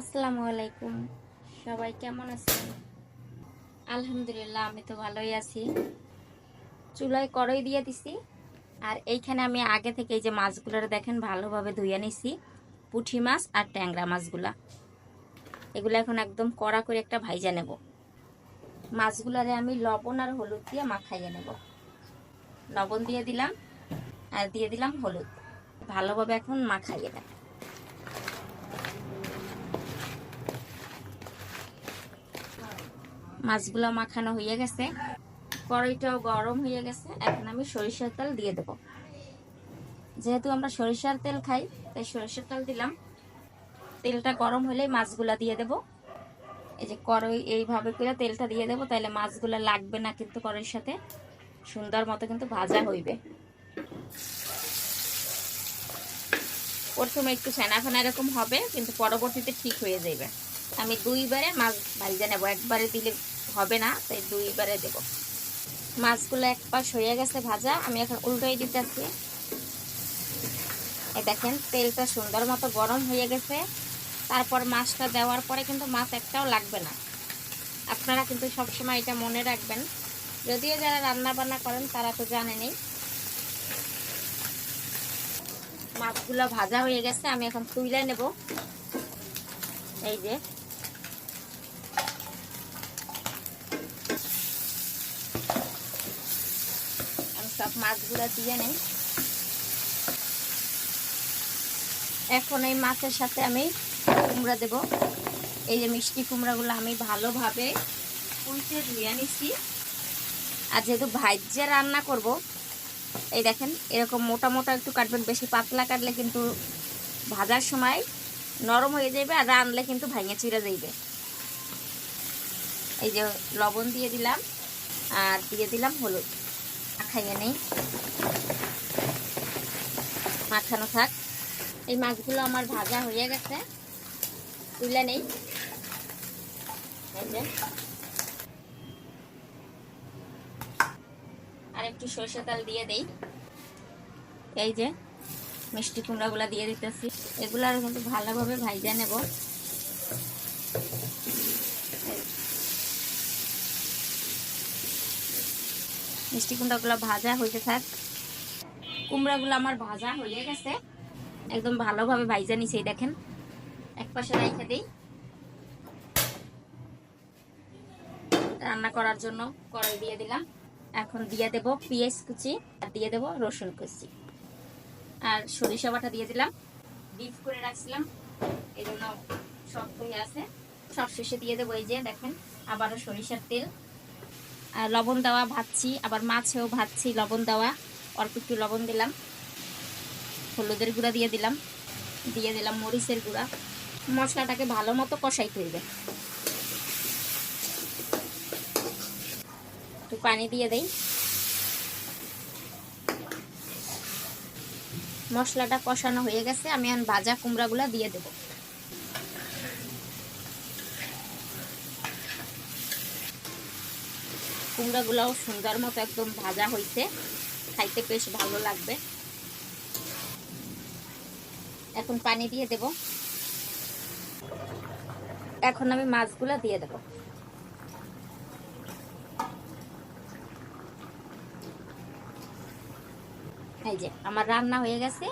আসসালামু আলাইকুম। সবাই কেমন আছেন? আলহামদুলিল্লাহ, আমি তো ভালোই আছি। চুলায় কড়াই দিয়ে দিছি, আর এইখানে আমি আগে থেকে এই যে মাছগুলো দেখেন, ভালোভাবে ধুয়ে নিছি। পুঁটি মাছ আর ট্যাংরা মাছগুলা। এগুলো এখন একদম কড়া করে একটা ভাইজা নেব। মাছগুলারে আমি লবণ আর হলুদ দিয়ে মাখাইয়ে নেব। লবণ দিয়ে দিলাম, আর দিয়ে দিলাম হলুদ। ভালোভাবে এখন মাখাইয়ে নেব। মাছগুলো মাখানো হয়ে গেছে। কড়াইটাও গরম হয়ে গেছে। এখন আমি সরিষার তেল দিয়ে দেব। যেহেতু আমরা সরিষার তেল খাই, তাই সরিষার তেল দিলাম। তেলটা গরম হলেই মাছগুলা দিয়ে দেব। এই যে কড়াই এইভাবে করে তেলটা দিয়ে দেবো তাহলে মাছগুলো লাগবে না কিন্তু কড়াইয়ের সাথে। সুন্দর মতো কিন্তু ভাজা হইবে। প্রথমে একটু ফেনা এরকম হবে, কিন্তু পরবর্তীতে ঠিক হয়ে যাবে আমি দুইবারে মাছ ভাজা নেব। একবারে দিলে হবে না, তাই দুইবারে দেব। মাছগুলো এক পাশ হয়ে গেছে ভাজা, আমি এখন উল্টোই দিতেছি। এই দেখেন, তেলটা সুন্দর মতো গরম হয়ে গেছে। তারপর মাছটা দেওয়ার পরে কিন্তু মাছ একটাও লাগবে না। আপনারা কিন্তু সবসময় এটা মনে রাখবেন। যদিও যারা রান্না বান্না করেন, তারা তো জানেনই। মাছগুলো ভাজা হয়ে গেছে, আমি এখন তুলে নেব। এই যে সব মাছগুলো দিয়ে নেই। এখন এই মাছের সাথে আমি কুমড়া দেব। এই যে মিষ্টি কুমড়াগুলো আমি ভালোভাবে কুইতে ধুয়ে নিছি। আর যেহেতু ভাজ্যে রান্না করব, এই দেখেন এরকম মোটা মোটা একটু কাটবেন, বেশি পাতলা কাটলে কিন্তু ভাজার সময় নরম হয়ে যাবে আর রানলে কিন্তু ভাঙে চিড়ে যাইবে। এই যে লবণ দিয়ে দিলাম আর দিয়ে দিলাম হলুদ। মাখাইয়ে নেই। মাখানো থাক। এই মাছগুলো আমার ভাজা হয়ে গেছে। তুলে নেই। আর একটু সরষে তেল দিয়ে দেই। এই যে, মিষ্টি কুমড়াগুলো দিয়ে দিতেছি। এগুলো কিন্তু ভালোভাবে ভাইজা নেব। মিষ্টি কুমড়াগুলো ভাজা হইতে থাক। কুমড়াগুলো আমার ভাজা হয়ে গেছে। একদম ভালোভাবে ভাইজা নিছে দেখেন। এক পাশে রেখে দিই। রান্না করার জন্য কড়াই দিয়ে দিলাম। এখন দিয়ে দেব পেঁয়াজ কুচি, আর দিয়ে দেব রসুন কুচি। আর সরিষা বাটা দিয়ে দিলাম। ডিপ করে রাখছিলাম। এই জন্য শক্ত হয়ে আছে। সব শেষে দিয়ে দেবো এই যে, দেখেন, আবারও সরিষার তেল। লবণ দেওয়া ভাজছি, আবার মাছেও ভাজছি লবণ দেওয়া। অল্প একটু লবণ দিলাম। হলুদের গুঁড়া দিয়ে দিলাম। দিয়ে দিলাম মরিচের গুঁড়া। মশলাটাকে ভালো মতো কষাই হইবে। একটু পানি দিয়ে দেই। মশলাটা কষানো হয়ে গেছে। আমি এখন ভাজা কুমড়াগুলা দিয়ে দেব। কুমড়াগুলাও সুন্দর মতো একদম ভাজা হয়েছে খাইতে বেশ ভালো লাগবে। এখন পানি দিয়ে দেব। এখন আমি মাছগুলা দিয়ে দেব। এই যে, আমার রান্না হয়ে গেছে।